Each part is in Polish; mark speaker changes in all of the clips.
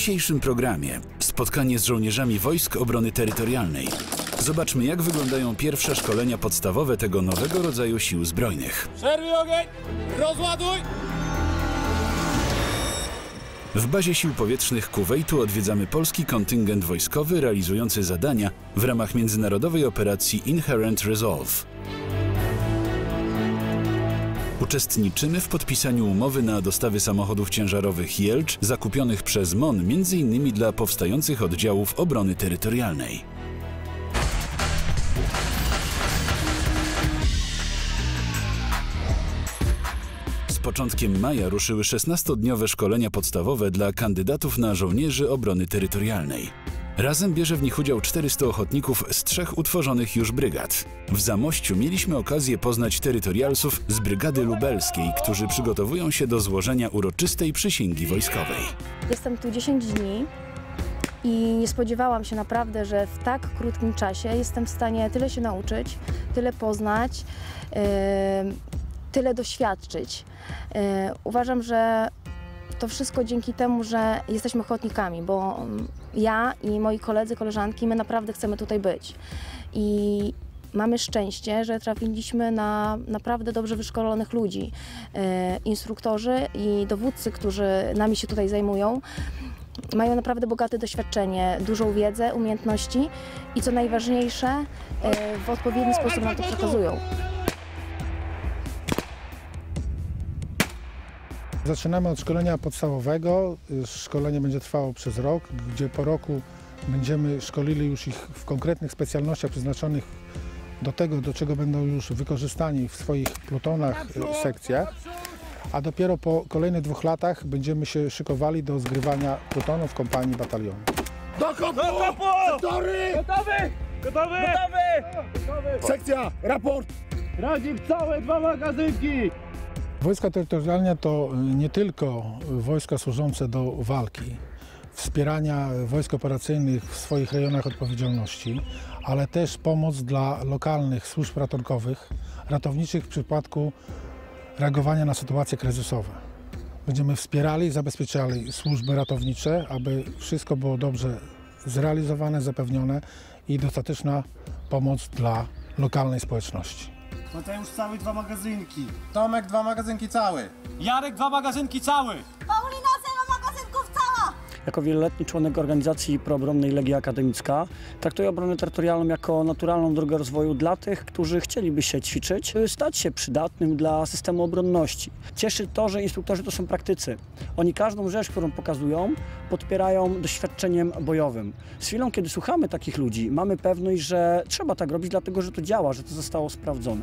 Speaker 1: W dzisiejszym programie spotkanie z żołnierzami Wojsk Obrony Terytorialnej. Zobaczmy, jak wyglądają pierwsze szkolenia podstawowe tego nowego rodzaju sił zbrojnych.
Speaker 2: Przerwij ogień! Rozładuj!
Speaker 1: W bazie sił powietrznych Kuwejtu odwiedzamy polski kontyngent wojskowy realizujący zadania w ramach międzynarodowej operacji Inherent Resolve. Uczestniczymy w podpisaniu umowy na dostawy samochodów ciężarowych Jelcz zakupionych przez MON m.in. dla powstających oddziałów obrony terytorialnej. Z początkiem maja ruszyły 16-dniowe szkolenia podstawowe dla kandydatów na żołnierzy obrony terytorialnej. Razem bierze w nich udział 400 ochotników z trzech utworzonych już brygad. W Zamościu mieliśmy okazję poznać terytorialsów z Brygady Lubelskiej, którzy przygotowują się do złożenia uroczystej przysięgi wojskowej.
Speaker 3: Jestem tu 10 dni i nie spodziewałam się naprawdę, że w tak krótkim czasie jestem w stanie tyle się nauczyć, tyle poznać, yy, tyle doświadczyć. Yy, uważam, że to wszystko dzięki temu, że jesteśmy ochotnikami, bo mm, ja i moi koledzy, koleżanki, my naprawdę chcemy tutaj być. I mamy szczęście, że trafiliśmy na naprawdę dobrze wyszkolonych ludzi. E, instruktorzy i dowódcy, którzy nami się tutaj zajmują, mają naprawdę bogate doświadczenie, dużą wiedzę, umiejętności i co najważniejsze, e, w odpowiedni sposób nam to przekazują.
Speaker 4: Zaczynamy od szkolenia podstawowego. Szkolenie będzie trwało przez rok, gdzie po roku będziemy szkolili już ich w konkretnych specjalnościach przeznaczonych do tego, do czego będą już wykorzystani w swoich plutonach, e, sekcjach. A dopiero po kolejnych dwóch latach będziemy się szykowali do zgrywania plutonów, kompanii, batalionu.
Speaker 2: Do kopu! Sektory! Gotowy! Gotowy! Gotowy!
Speaker 5: Sekcja, raport!
Speaker 2: Radziw całe dwa magazynki!
Speaker 4: Wojska terytorialne to y, nie tylko wojska służące do walki, wspierania wojsk operacyjnych w swoich rejonach odpowiedzialności, ale też pomoc dla lokalnych służb ratunkowych, ratowniczych w przypadku reagowania na sytuacje kryzysowe. Będziemy wspierali i zabezpieczali służby ratownicze, aby wszystko było dobrze zrealizowane, zapewnione i dostateczna pomoc dla lokalnej społeczności.
Speaker 5: Mateusz cały dwa magazynki. Tomek dwa magazynki cały.
Speaker 2: Jarek dwa magazynki cały!
Speaker 6: Jako wieloletni członek organizacji proobronnej Legia Akademicka traktuję obronę terytorialną jako naturalną drogę rozwoju dla tych, którzy chcieliby się ćwiczyć, stać się przydatnym dla systemu obronności. Cieszy to, że instruktorzy to są praktycy. Oni każdą rzecz, którą pokazują, podpierają doświadczeniem bojowym. Z chwilą, kiedy słuchamy takich ludzi, mamy pewność, że trzeba tak robić, dlatego że to działa, że to zostało sprawdzone.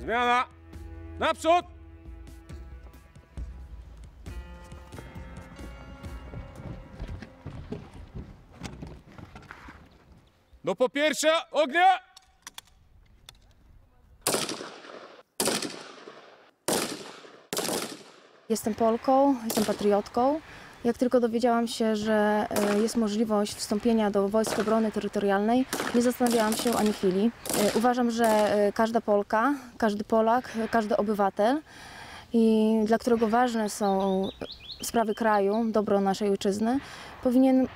Speaker 2: Zmiana! Naprzód! No po pierwsze, ognia!
Speaker 3: Jestem Polką, jestem patriotką. Jak tylko dowiedziałam się, że e, jest możliwość wstąpienia do Wojsk Obrony Terytorialnej, nie zastanawiałam się ani chwili. E, Uważam, że e, każda Polka, każdy Polak, każdy obywatel, i dla którego ważne są sprawy kraju, dobro naszej ojczyzny, powinien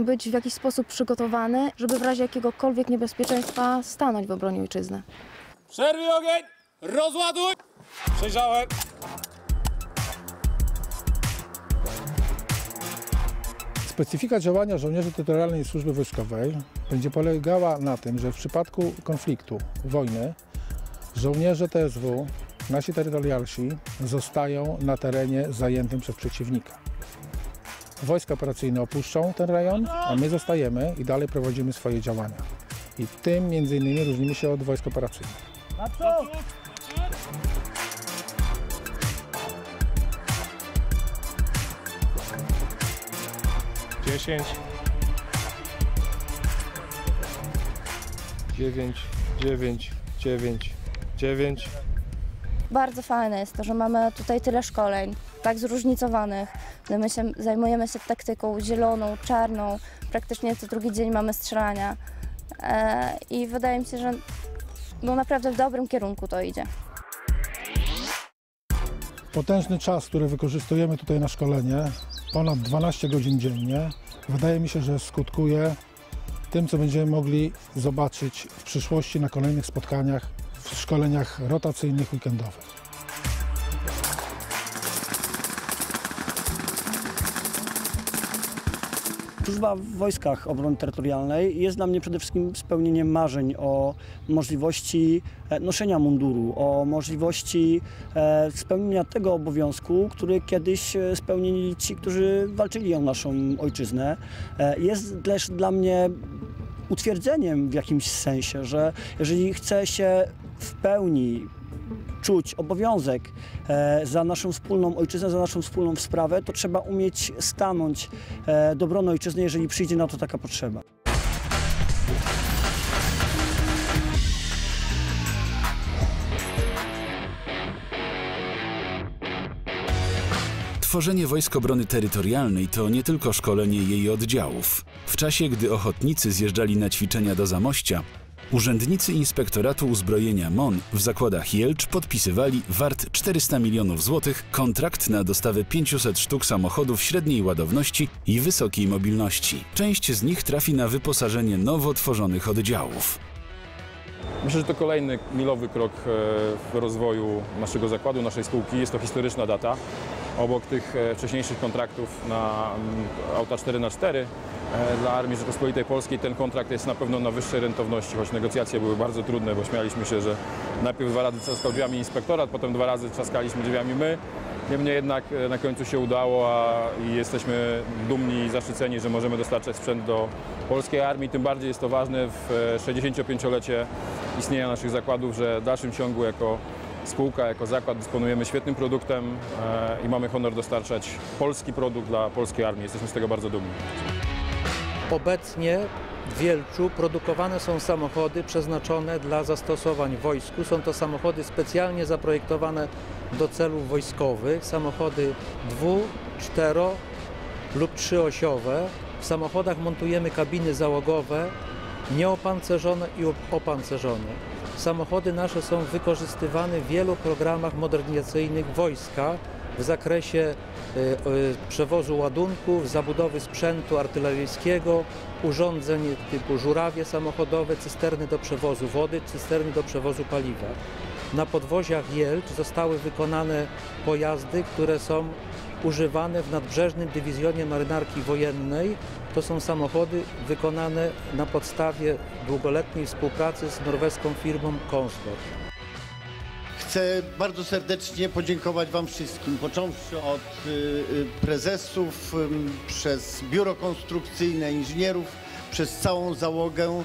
Speaker 3: być w jakiś sposób przygotowany, żeby w razie jakiegokolwiek niebezpieczeństwa stanąć w obronie ojczyzny.
Speaker 2: Przerwij ogień! Rozładuj! Przejrzałem.
Speaker 4: Specyfika działania żołnierzy terytorialnej służby wojskowej będzie polegała na tym, że w przypadku konfliktu, wojny, żołnierze TSW, nasi terytorialsi, zostają na terenie zajętym przez przeciwnika. Wojska operacyjne opuszczą ten rejon, a my zostajemy i dalej prowadzimy swoje działania. I tym między innymi różnimy się od wojsk operacyjnych.
Speaker 7: Dziesięć. Dziewięć, dziewięć, dziewięć, dziewięć.
Speaker 8: Bardzo fajne jest to, że mamy tutaj tyle szkoleń, tak zróżnicowanych. No My się, zajmujemy się taktyką zieloną, czarną, praktycznie co drugi dzień mamy strzelania. E, I wydaje mi się, że no naprawdę w dobrym kierunku to idzie.
Speaker 4: Potężny czas, który wykorzystujemy tutaj na szkolenie, ponad 12 godzin dziennie, wydaje mi się, że skutkuje tym, co będziemy mogli zobaczyć w przyszłości na kolejnych spotkaniach, w szkoleniach rotacyjnych, weekendowych.
Speaker 6: Służba w wojskach obrony terytorialnej jest dla mnie przede wszystkim spełnieniem marzeń o możliwości e, noszenia munduru, o możliwości e, spełnienia tego obowiązku, który kiedyś e, spełnili ci, którzy walczyli o naszą ojczyznę. Jest też dla mnie utwierdzeniem w jakimś sensie, że jeżeli chce się w pełni czuć obowiązek e, za naszą wspólną ojczyznę, za naszą wspólną sprawę, to trzeba umieć stanąć e, do ojczyzny, jeżeli przyjdzie na to taka potrzeba.
Speaker 1: Tworzenie Wojsk Obrony Terytorialnej to nie tylko szkolenie jej oddziałów. W czasie, gdy ochotnicy zjeżdżali na ćwiczenia do Zamościa, urzędnicy Inspektoratu Uzbrojenia MON w zakładach Jelcz podpisywali wart 400 milionów złotych kontrakt na dostawę 500 sztuk samochodów średniej ładowności i wysokiej mobilności. Część z nich trafi na wyposażenie nowo tworzonych oddziałów.
Speaker 9: Myślę, że to kolejny milowy krok e, w rozwoju naszego zakładu, naszej spółki. Jest to historyczna data. Obok tych e, wcześniejszych kontraktów na mm, auta 4x4 e, dla Armii Rzeczypospolitej Polskiej ten kontrakt jest na pewno na wyższej rentowności, choć negocjacje były bardzo trudne, bo śmialiśmy się, że najpierw dwa razy trzaskał drzwiami inspektorat, potem dwa razy trzaskaliśmy drzwiami my. Niemniej jednak e, na końcu się udało a jesteśmy dumni i zaszczyceni, że możemy dostarczać sprzęt do polskiej armii. Tym bardziej jest to ważne w e, 65-lecie istnienia naszych zakładów, że w dalszym ciągu jako spółka, jako zakład dysponujemy świetnym produktem e, i mamy honor dostarczać polski produkt dla polskiej armii. Jesteśmy z tego bardzo dumni.
Speaker 10: Obecnie w Wielczu produkowane są samochody przeznaczone dla zastosowań wojsku. Są to samochody specjalnie zaprojektowane do celów wojskowych, samochody dwu, cztero lub trzyosiowe. W samochodach montujemy kabiny załogowe, nieopancerzone i opancerzone. Samochody nasze są wykorzystywane w wielu programach modernizacyjnych wojska w zakresie y, y, przewozu ładunków, zabudowy sprzętu artyleryjskiego, urządzeń typu żurawie samochodowe, cysterny do przewozu wody, cysterny do przewozu paliwa. Na podwoziach Jelcz zostały wykonane pojazdy, które są używane w nadbrzeżnym dywizjonie marynarki wojennej. To są samochody wykonane na podstawie długoletniej współpracy z norweską firmą Kongsberg.
Speaker 11: Chcę bardzo serdecznie podziękować Wam wszystkim, począwszy od y, y, prezesów, przez biuro konstrukcyjne, inżynierów, przez całą załogę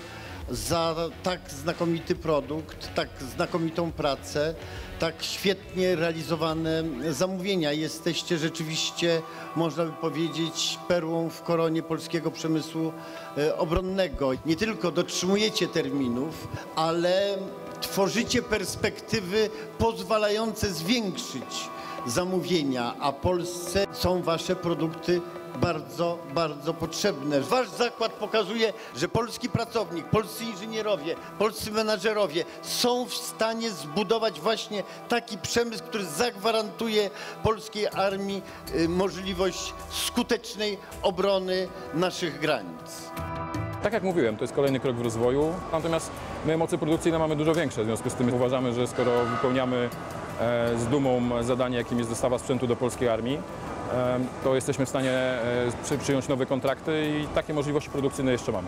Speaker 11: za tak znakomity produkt, tak znakomitą pracę, tak świetnie realizowane zamówienia. Jesteście rzeczywiście, można by powiedzieć, perłą w koronie polskiego przemysłu e, obronnego. Nie tylko dotrzymujecie terminów, ale tworzycie perspektywy pozwalające zwiększyć zamówienia, a Polsce są Wasze produkty bardzo, bardzo potrzebne. Wasz zakład pokazuje, że polski pracownik, polscy inżynierowie, polscy menadżerowie są w stanie zbudować właśnie taki przemysł, który zagwarantuje polskiej armii y, możliwość skutecznej obrony naszych granic.
Speaker 9: Tak jak mówiłem, to jest kolejny krok w rozwoju, natomiast my moce produkcyjne mamy dużo większe, w związku z tym uważamy, że skoro wypełniamy e, z dumą zadanie, jakim jest dostawa sprzętu do polskiej armii, to jesteśmy w stanie e, przy, przyjąć nowe kontrakty i takie możliwości produkcyjne jeszcze mamy.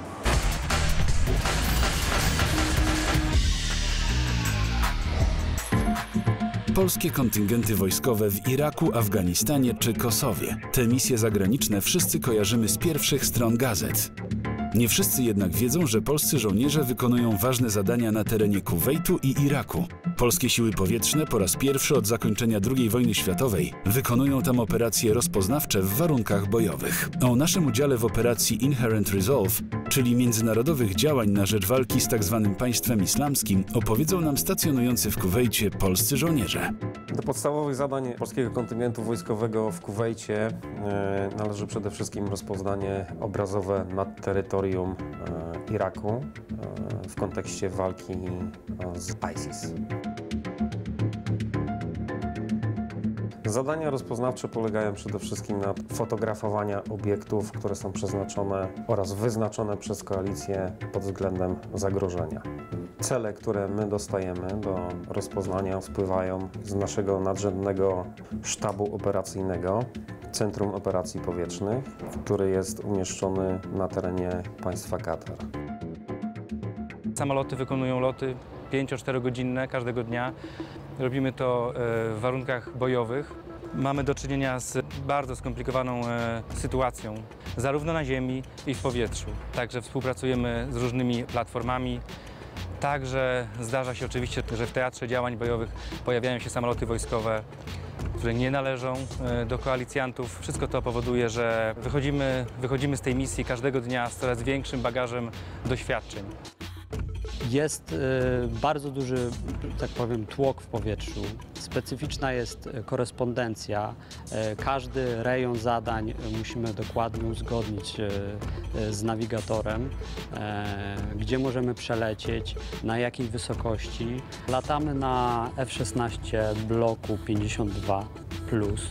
Speaker 1: Polskie kontyngenty wojskowe w Iraku, Afganistanie czy Kosowie. Te misje zagraniczne wszyscy kojarzymy z pierwszych stron gazet. Nie wszyscy jednak wiedzą, że polscy żołnierze wykonują ważne zadania na terenie Kuwejtu i Iraku. Polskie siły powietrzne po raz pierwszy od zakończenia II wojny światowej wykonują tam operacje rozpoznawcze w warunkach bojowych. O naszym udziale w operacji Inherent Resolve, czyli międzynarodowych działań na rzecz walki z tzw. państwem islamskim, opowiedzą nam stacjonujący w Kuwejcie polscy żołnierze.
Speaker 12: Do podstawowych zadań polskiego kontyngentu wojskowego w Kuwejcie e, należy przede wszystkim rozpoznanie obrazowe nad terytorium e, Iraku e, w kontekście walki e, z ISIS. Zadania rozpoznawcze polegają przede wszystkim na fotografowaniu obiektów, które są przeznaczone oraz wyznaczone przez koalicję pod względem zagrożenia. Cele, które my dostajemy do rozpoznania, wpływają z naszego nadrzędnego sztabu operacyjnego, Centrum Operacji Powietrznych, który jest umieszczony na terenie państwa Katar.
Speaker 13: Samoloty wykonują loty 5-4 godzinne każdego dnia. Robimy to e, w warunkach bojowych. Mamy do czynienia z bardzo skomplikowaną e, sytuacją, zarówno na ziemi i w powietrzu. Także współpracujemy z różnymi platformami. Także zdarza się oczywiście, że w teatrze działań bojowych pojawiają się samoloty wojskowe, które nie należą e, do koalicjantów. Wszystko to powoduje, że wychodzimy, wychodzimy z tej misji każdego dnia z coraz większym bagażem doświadczeń.
Speaker 14: Jest e, bardzo duży, tak powiem, tłok w powietrzu. Specyficzna jest e, korespondencja. E, Każdy rejon zadań musimy dokładnie uzgodnić z nawigatorem, gdzie możemy przelecieć, na jakiej wysokości. Latamy na F-16 bloku 52 plus.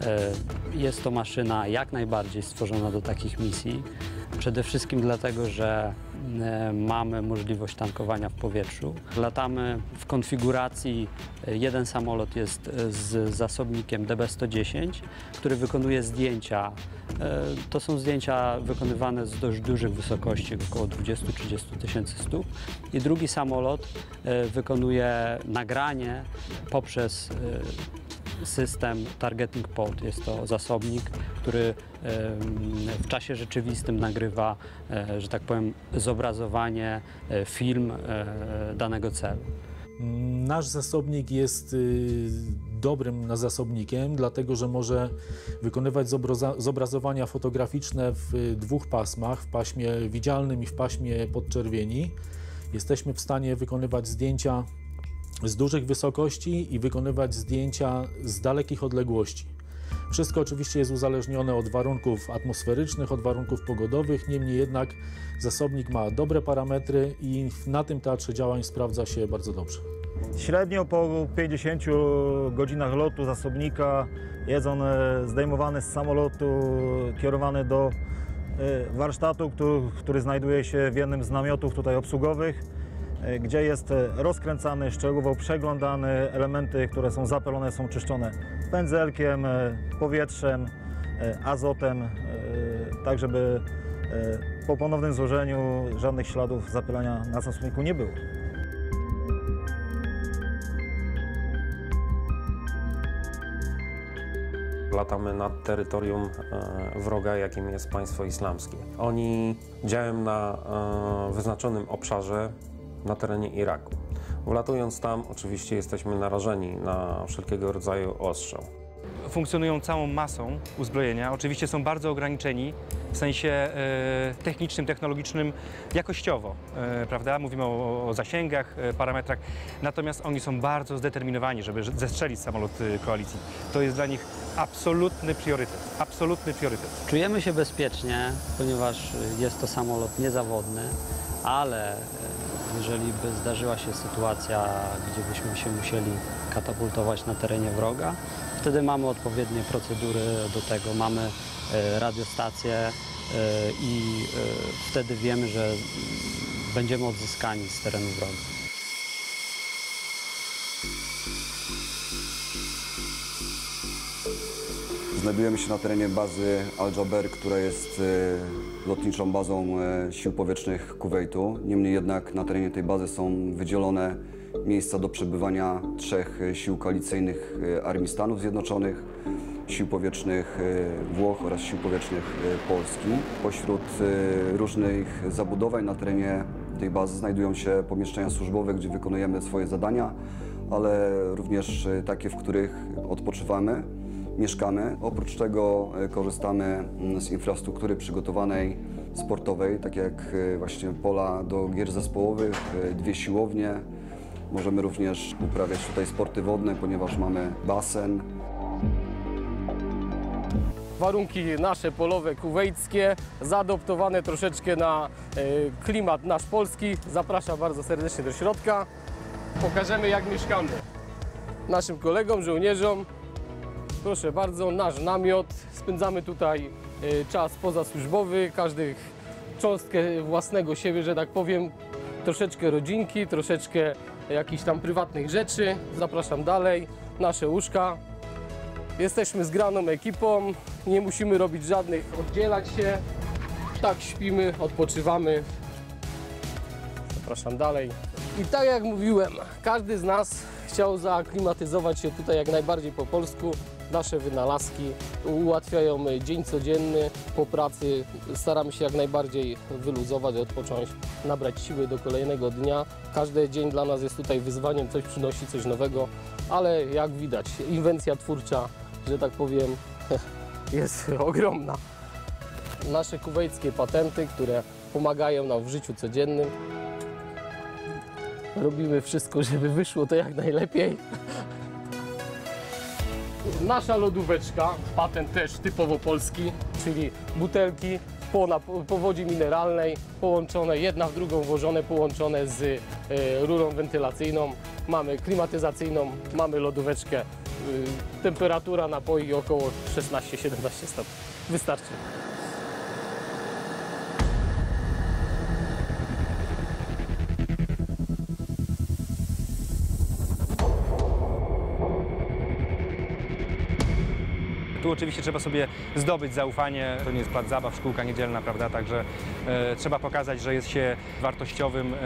Speaker 14: E, Jest to maszyna jak najbardziej stworzona do takich misji. Przede wszystkim dlatego, że mamy możliwość tankowania w powietrzu. Latamy w konfiguracji, e, jeden samolot jest e, z zasobnikiem DB-110, który wykonuje zdjęcia. E, To są zdjęcia wykonywane z dość dużych wysokości, około 20-30 tysięcy stóp. I drugi samolot e, wykonuje nagranie poprzez e, system Targeting Pod. Jest to zasobnik, który w czasie rzeczywistym nagrywa, e, że tak powiem, zobrazowanie, e, film e, danego celu.
Speaker 15: Nasz zasobnik jest y, dobrym zasobnikiem, dlatego że może wykonywać zobrazowania fotograficzne w y, dwóch pasmach, w paśmie widzialnym i w paśmie podczerwieni. Jesteśmy w stanie wykonywać zdjęcia z dużych wysokości i wykonywać zdjęcia z dalekich odległości. Wszystko oczywiście jest uzależnione od warunków atmosferycznych, od warunków pogodowych, niemniej jednak zasobnik ma dobre parametry i na tym teatrze działań sprawdza się bardzo dobrze.
Speaker 16: Średnio po 50 godzinach lotu zasobnika jest on e, zdejmowany z samolotu, kierowany do e, warsztatu, który, który znajduje się w jednym z namiotów tutaj obsługowych, gdzie jest e, rozkręcany, szczegółowo przeglądany, elementy, które są zapalone są czyszczone pędzelkiem, e, powietrzem, e, azotem, e, tak żeby e, po ponownym złożeniu żadnych śladów zapylenia na zasobniku nie było.
Speaker 12: Latamy nad terytorium e, wroga, jakim jest państwo islamskie. Oni działają na e, wyznaczonym obszarze na terenie Iraku. Wlatując tam, oczywiście jesteśmy narażeni na wszelkiego rodzaju ostrzał.
Speaker 13: funkcjonują całą masą uzbrojenia. Oczywiście są bardzo ograniczeni w sensie e, technicznym, technologicznym, jakościowo, e, prawda? Mówimy o, o zasięgach, e, parametrach, natomiast oni są bardzo zdeterminowani, żeby zestrzelić samolot koalicji. To jest dla nich absolutny priorytet, absolutny priorytet.
Speaker 14: Czujemy się bezpiecznie, ponieważ jest to samolot niezawodny, ale jeżeli by zdarzyła się sytuacja, gdzie byśmy się musieli katapultować na terenie wroga, wtedy mamy odpowiednie procedury do tego, mamy e, radiostację e, i e, wtedy wiemy, że będziemy odzyskani z terenu wroga.
Speaker 17: Znajdujemy się na terenie bazy Al-Jaber, która jest e, lotniczą bazą e, sił powietrznych Kuwejtu. Niemniej jednak na terenie tej bazy są wydzielone miejsca do przebywania trzech e, sił koalicyjnych Armii Stanów Zjednoczonych, sił powietrznych Włoch oraz sił powietrznych Polski. Pośród różnych zabudowań na terenie tej bazy znajdują się pomieszczenia służbowe, gdzie wykonujemy swoje zadania, ale również takie, w których odpoczywamy mieszkamy. Oprócz tego e, korzystamy mm, z infrastruktury przygotowanej sportowej, tak jak e, właśnie pola do gier zespołowych, e, dwie siłownie. Możemy również uprawiać tutaj sporty wodne, ponieważ mamy basen.
Speaker 2: Warunki nasze polowe, kuwejskie, zaadoptowane troszeczkę na klimat nasz polski. Zapraszam bardzo serdecznie do środka. Pokażemy jak mieszkamy. Naszym kolegom, żołnierzom Proszę bardzo, nasz namiot. Spędzamy tutaj y, czas pozasłużbowy, każdy cząstkę własnego siebie, że tak powiem. Troszeczkę rodzinki, troszeczkę jakichś tam prywatnych rzeczy. Zapraszam dalej. Nasze łóżka. Jesteśmy zgraną ekipą, nie musimy robić żadnych, oddzielać się. Tak śpimy, odpoczywamy. Zapraszam dalej. I tak jak mówiłem, każdy z nas chciał zaaklimatyzować się tutaj jak najbardziej po polsku. Nasze wynalazki ułatwiają dzień codzienny po pracy. Staramy się jak najbardziej wyluzować, odpocząć, nabrać siły do kolejnego dnia. Każdy dzień dla nas jest tutaj wyzwaniem, coś przynosi, coś nowego, ale jak widać, inwencja twórcza, że tak powiem, jest ogromna. Nasze kuwejskie patenty, które pomagają nam w życiu codziennym. Robimy wszystko, żeby wyszło to jak najlepiej. Nasza lodóweczka, patent też typowo polski, czyli butelki po, na, po wodzie mineralnej, połączone, jedna w drugą włożone, połączone z e, rurą wentylacyjną. Mamy klimatyzacyjną, mamy lodóweczkę. E, temperatura napoi około 16-17 stopni. Wystarczy.
Speaker 13: Tu oczywiście trzeba sobie zdobyć zaufanie. To nie jest plac zabaw, szkółka niedzielna, prawda? Także e, trzeba pokazać, że jest się wartościowym e,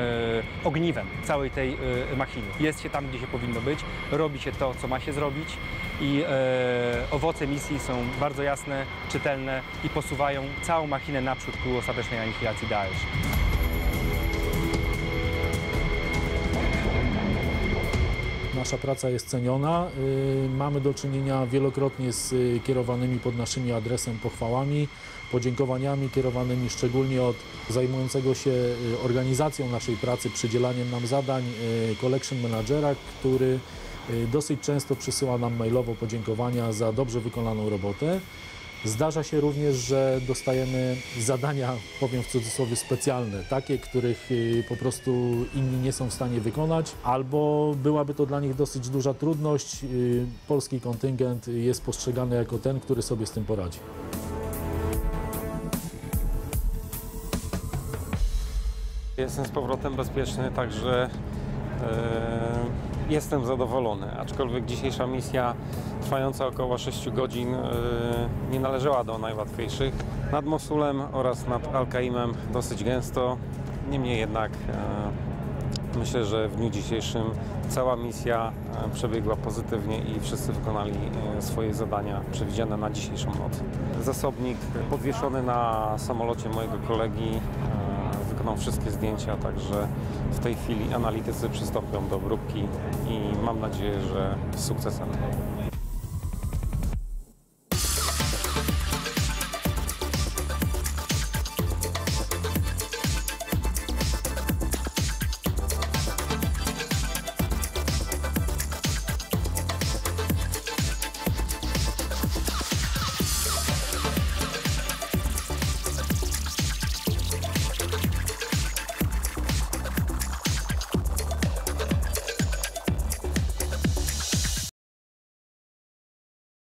Speaker 13: ogniwem całej tej e, machiny. Jest się tam, gdzie się powinno być, robi się to, co ma się zrobić i e, owoce misji są bardzo jasne, czytelne i posuwają całą machinę naprzód ku ostatecznej anihilacji Daesh.
Speaker 15: Nasza praca jest ceniona. Y, Mamy do czynienia wielokrotnie z y, kierowanymi pod naszymi adresem pochwałami, podziękowaniami kierowanymi szczególnie od zajmującego się y, organizacją naszej pracy, przydzielaniem nam zadań collection managera, który dosyć często przysyła nam mailowo podziękowania za dobrze wykonaną robotę. Zdarza się również, że dostajemy zadania, powiem w cudzysłowie, specjalne, takie, których y, po prostu inni nie są w stanie wykonać, albo byłaby to dla nich dosyć duża trudność. Y, Polski kontyngent jest postrzegany jako ten, który sobie z tym poradzi.
Speaker 12: Jestem z powrotem bezpieczny, także e, jestem zadowolony. Aczkolwiek dzisiejsza misja trwająca około 6 godzin e, nie należała do najłatwiejszych. Nad Mosulem oraz nad Al-Kaimem dosyć gęsto. Niemniej jednak e, myślę, że w dniu dzisiejszym cała misja e, przebiegła pozytywnie i wszyscy wykonali swoje zadania przewidziane na dzisiejszą noc. Zasobnik podwieszony na samolocie mojego kolegi wykonał wszystkie zdjęcia, także w tej chwili analitycy przystąpią do obróbki i mam nadzieję, że z sukcesem.